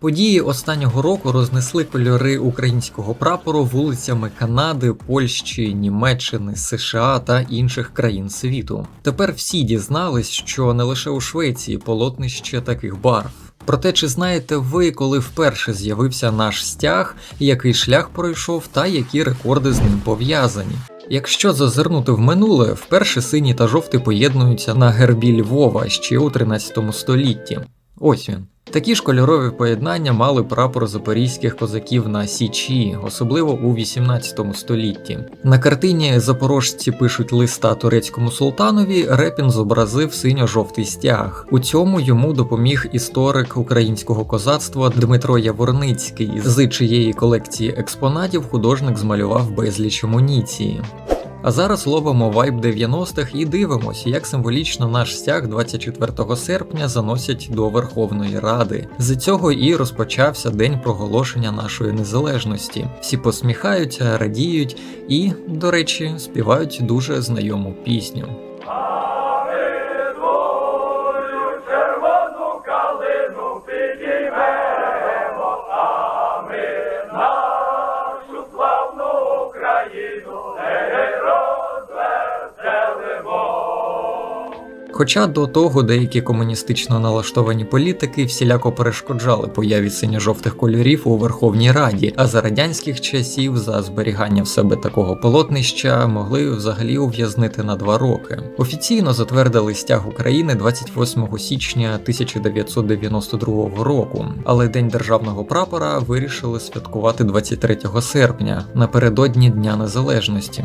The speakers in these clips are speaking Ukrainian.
Події останнього року рознесли кольори українського прапору вулицями Канади, Польщі, Німеччини, США та інших країн світу. Тепер всі дізнались, що не лише у Швеції полотнище таких барв. Проте, чи знаєте ви, коли вперше з'явився наш стяг, який шлях пройшов та які рекорди з ним пов'язані? Якщо зазирнути в минуле, вперше синій та жовтий поєднуються на гербі Львова ще у 13 столітті. Ось він. Такі ж кольорові поєднання мали прапор запорізьких козаків на Січі, особливо у 18 столітті. На картині запорожці пишуть листа турецькому султанові. Репін зобразив синьо-жовтий стяг. У цьому йому допоміг історик українського козацтва Дмитро Яворницький, з чиєї колекції експонатів художник змалював безліч амуніції. А зараз ловимо вайб 90-х і дивимося, як символічно наш стяг 24 серпня заносять до Верховної Ради. З цього і розпочався день проголошення нашої незалежності. Всі посміхаються, радіють і, до речі, співають дуже знайому пісню. Хоча до того деякі комуністично налаштовані політики всіляко перешкоджали появі синьо-жовтих кольорів у Верховній Раді, а за радянських часів за зберігання в себе такого полотнища могли взагалі ув'язнити на два роки. Офіційно затвердили стяг України 28 січня 1992 року, але День державного прапора вирішили святкувати 23 серпня напередодні Дня Незалежності.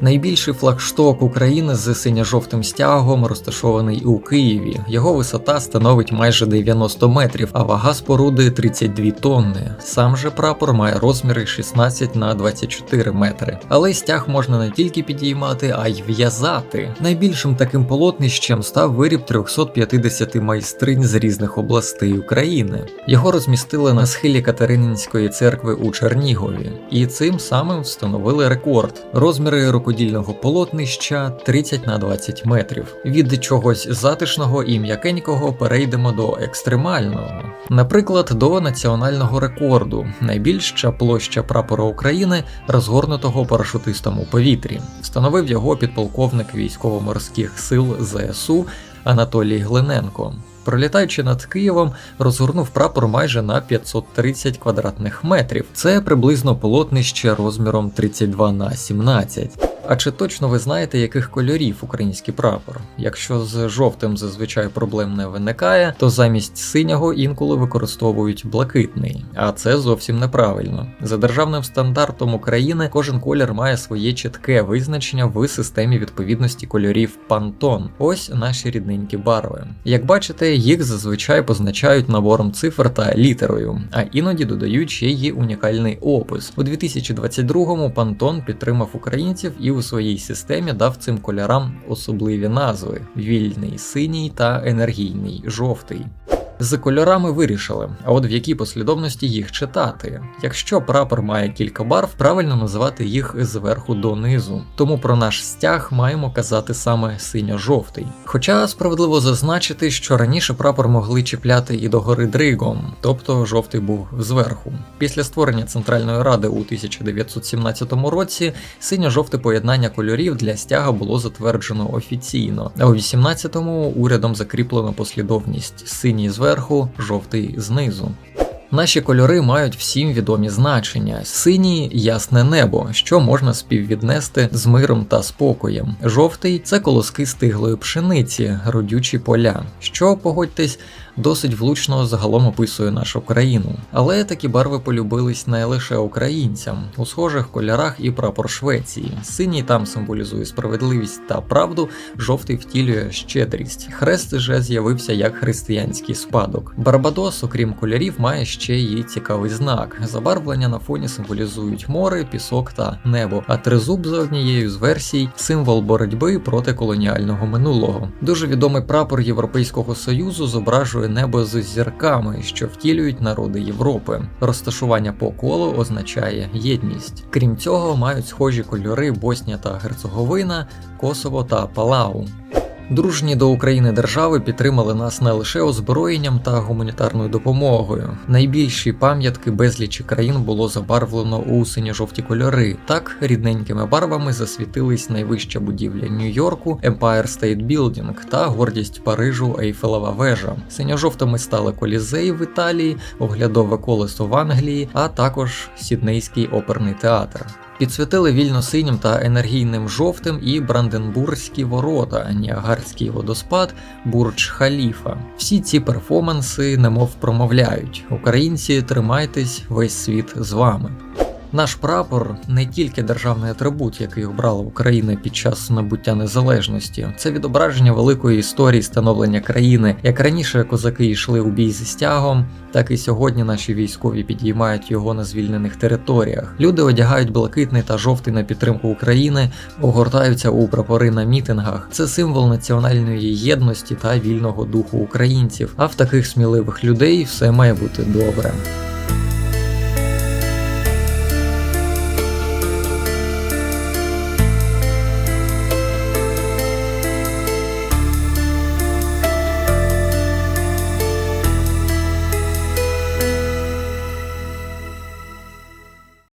Найбільший флагшток України з синьо-жовтим стягом розташований у Києві. Його висота становить майже 90 метрів, а вага споруди 32 тонни. Сам же прапор має розміри 16 на 24 метри. Але стяг можна не тільки підіймати, а й в'язати. Найбільшим таким полотнищем став виріб 350 майстринь з різних областей України. Його розмістили на схилі Катерининської церкви у Чернігові, і цим самим встановили рекорд. Розміри рукодільного полотнища 30 на 20 метрів. Від чогось затишного і м'якенького перейдемо до екстремального. Наприклад, до національного рекорду найбільша площа прапора України, розгорнутого парашутистом у повітрі. Встановив його підполковник військово-морських сил ЗСУ Анатолій Глиненко. Пролітаючи над Києвом, розгорнув прапор майже на 530 квадратних метрів. Це приблизно полотнище розміром 32 на 17. А чи точно ви знаєте, яких кольорів український прапор? Якщо з жовтим зазвичай проблем не виникає, то замість синього інколи використовують блакитний, а це зовсім неправильно. За державним стандартом України кожен колір має своє чітке визначення в системі відповідності кольорів Pantone. Ось наші рідненькі барви. Як бачите, їх зазвичай позначають набором цифр та літерою, а іноді додають ще й унікальний опис. У 2022-му Pantone підтримав українців і у своїй системі дав цим кольорам особливі назви: вільний синій та енергійний жовтий. З кольорами вирішили, а от в якій послідовності їх читати. Якщо прапор має кілька барв, правильно називати їх зверху донизу. Тому про наш стяг маємо казати саме синьо-жовтий. Хоча справедливо зазначити, що раніше прапор могли чіпляти і догори дригом, тобто жовтий був зверху. Після створення Центральної ради у 1917 році синьо-жовте поєднання кольорів для стяга було затверджено офіційно, а у 18-му урядом закріплено послідовність синій зверху, жовтий знизу. Наші кольори мають всім відомі значення: синій ясне небо, що можна співвіднести з миром та спокоєм. Жовтий це колоски стиглої пшениці, родючі поля, що погодьтесь. Досить влучно загалом описує нашу країну. Але такі барви полюбились не лише українцям. У схожих кольорах і прапор Швеції. Синій там символізує справедливість та правду, жовтий втілює щедрість. Хрест же з'явився як християнський спадок. Барбадос, окрім кольорів, має ще й цікавий знак. Забарвлення на фоні символізують море, пісок та небо. А тризуб за однією з версій символ боротьби проти колоніального минулого. Дуже відомий прапор Європейського союзу зображує небо з зірками, що втілюють народи Європи. Розташування по колу означає єдність. Крім цього, мають схожі кольори Боснія та Герцеговина, Косово та Палау. Дружні до України держави підтримали нас не лише озброєнням та гуманітарною допомогою. Найбільші пам'ятки безлічі країн було забарвлено у синьо-жовті кольори. Так рідненькими барвами засвітились найвища будівля Нью-Йорку, Empire State Building та гордість Парижу Ейфелева вежа. Синьо-жовтими стали Колізей в Італії, оглядове колесо в Англії, а також Сіднейський оперний театр. Підсвітили вільно синім та енергійним жовтим і Бранденбурзькі ворота, Ніагарський водоспад, Бурдж Халіфа. Всі ці перформанси немов промовляють: Українці, тримайтесь, весь світ з вами. Наш прапор не тільки державний атрибут, який обрала Україна під час набуття незалежності, це відображення великої історії становлення країни. Як раніше козаки йшли у бій зі стягом, так і сьогодні наші військові підіймають його на звільнених територіях. Люди одягають блакитний та жовтий на підтримку України, огортаються у прапори на мітингах. Це символ національної єдності та вільного духу українців. А в таких сміливих людей все має бути добре.